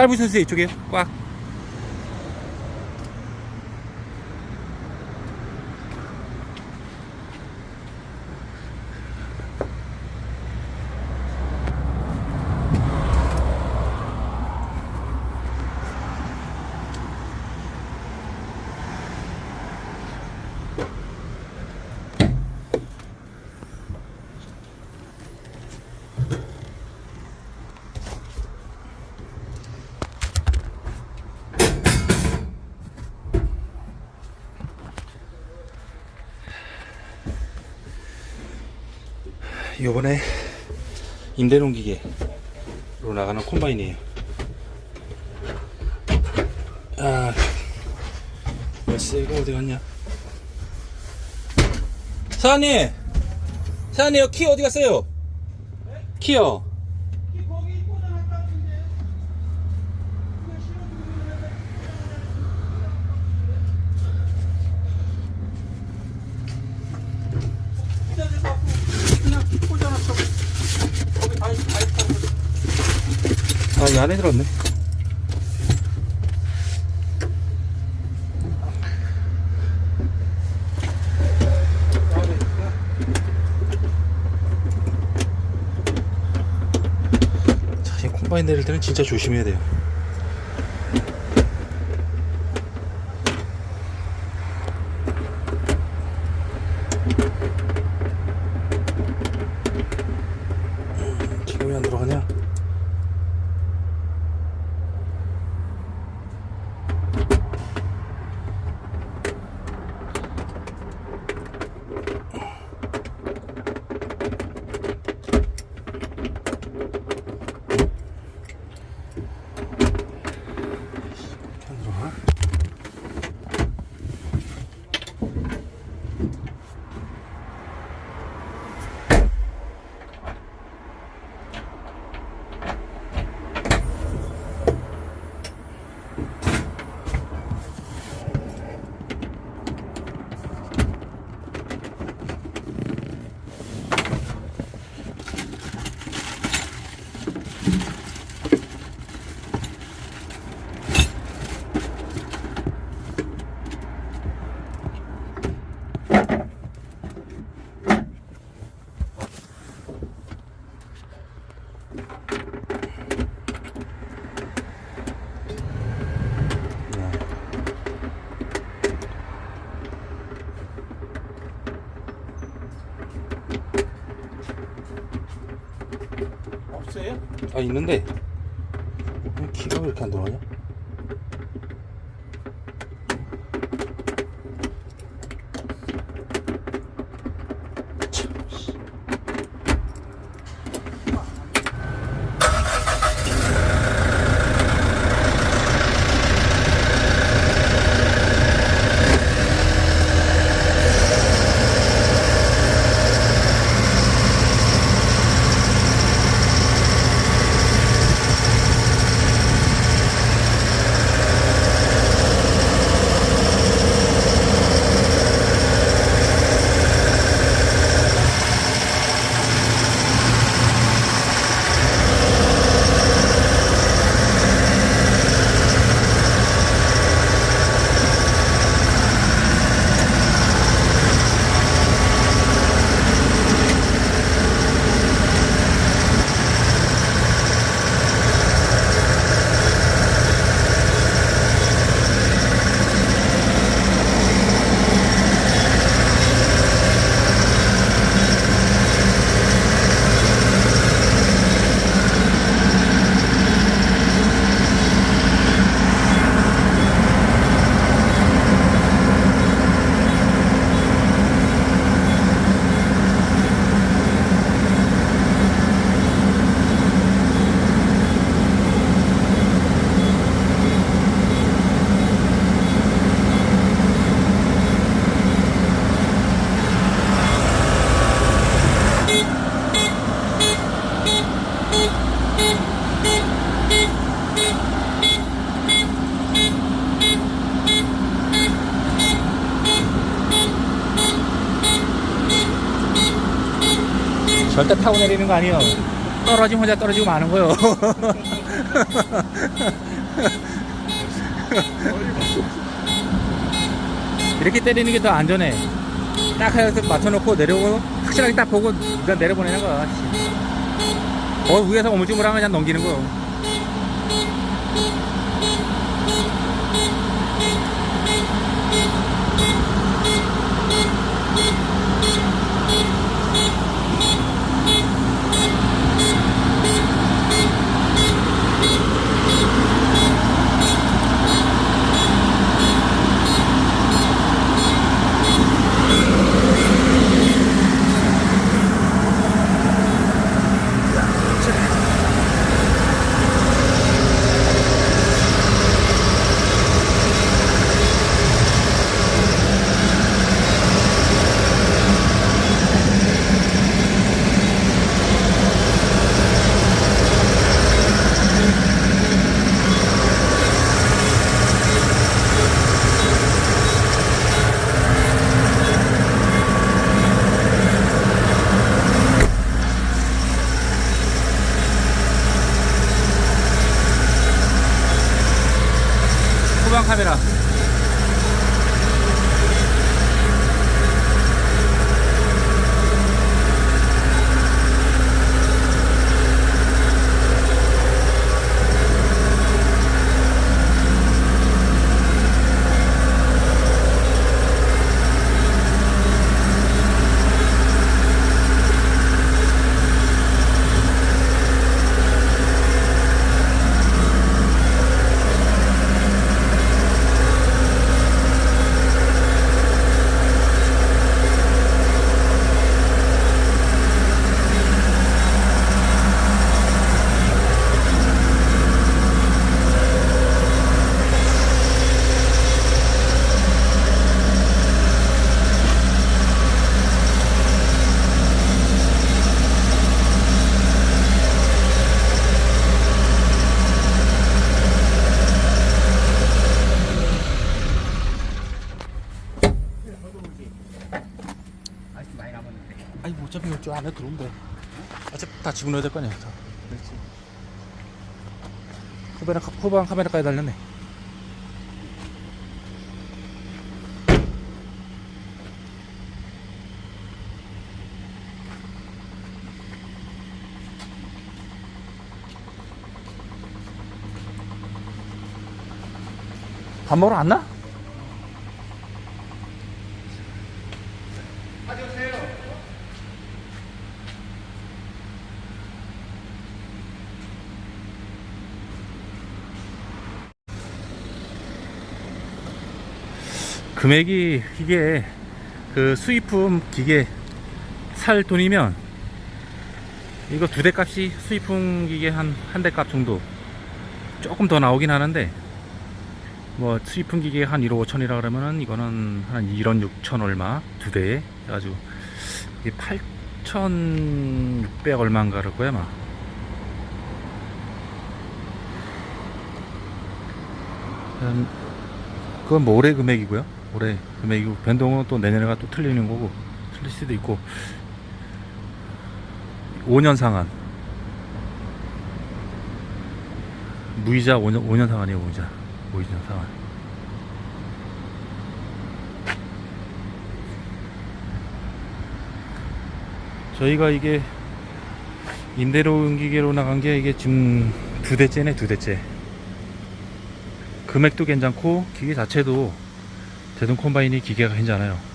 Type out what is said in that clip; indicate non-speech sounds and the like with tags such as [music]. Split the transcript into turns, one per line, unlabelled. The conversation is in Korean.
밟으셨어요 이쪽에 꽉 요번에 임대농 기계로 나가는 콤바인이에요. 아 벌써 이거 어디 갔냐? 사장님! 사장님 키 어디 갔어요? 키요 아, 이 안에 들었네. 자, 이 콤바인 내릴 때는 진짜 조심해야 돼요. 음, 지금 왜 안 들어가냐? 안 들어가?
없어요?
아 있는데 왜 키가 왜 이렇게 안 들어가냐? 절대 타고 내리는 거 아니에요. 떨어지면 혼자 떨어지고 마는 거요. [laughs]
이렇게 때리는 게 더 안전해. 딱 해서 맞춰놓고 내려오고 확실하게 딱 보고 일단 내려보내는 거야. 씨. 어 위에서 오물쭈물하면 그냥 넘기는 거. 카메라.
안에 돼. 어차피 다 집어넣어야 될 거 아니야. 다.
그렇지.
후방, 카- 후방 카메라까지 달렸네. 밥 먹으러 왔나? 금액이 이게 그 수입품 기계 살 돈이면 이거 두 대 값이 수입품 기계 한 한 대 값 정도 조금 더 나오긴 하는데 뭐 수입품 기계 한 1억 5천이라 그러면은 이거는 한 1억 6천 얼마? 두 대에 아주 이게 8,600 얼마인가 그럴 거야 아마. 한 그건 뭐 올해 금액이고요. 올해 금액이고 변동은 또 내년에가 또 틀리는 거고 틀릴 수도 있고. 5년 상한. 무이자 5년 5년 상한이에요 무이자. 5년 상한. 저희가 이게 임대료 옮기기로 나간 게 이게 지금 두 대째네 두 대째. 금액도 괜찮고 기계 자체도 대동 콤바인이 기계가 괜찮아요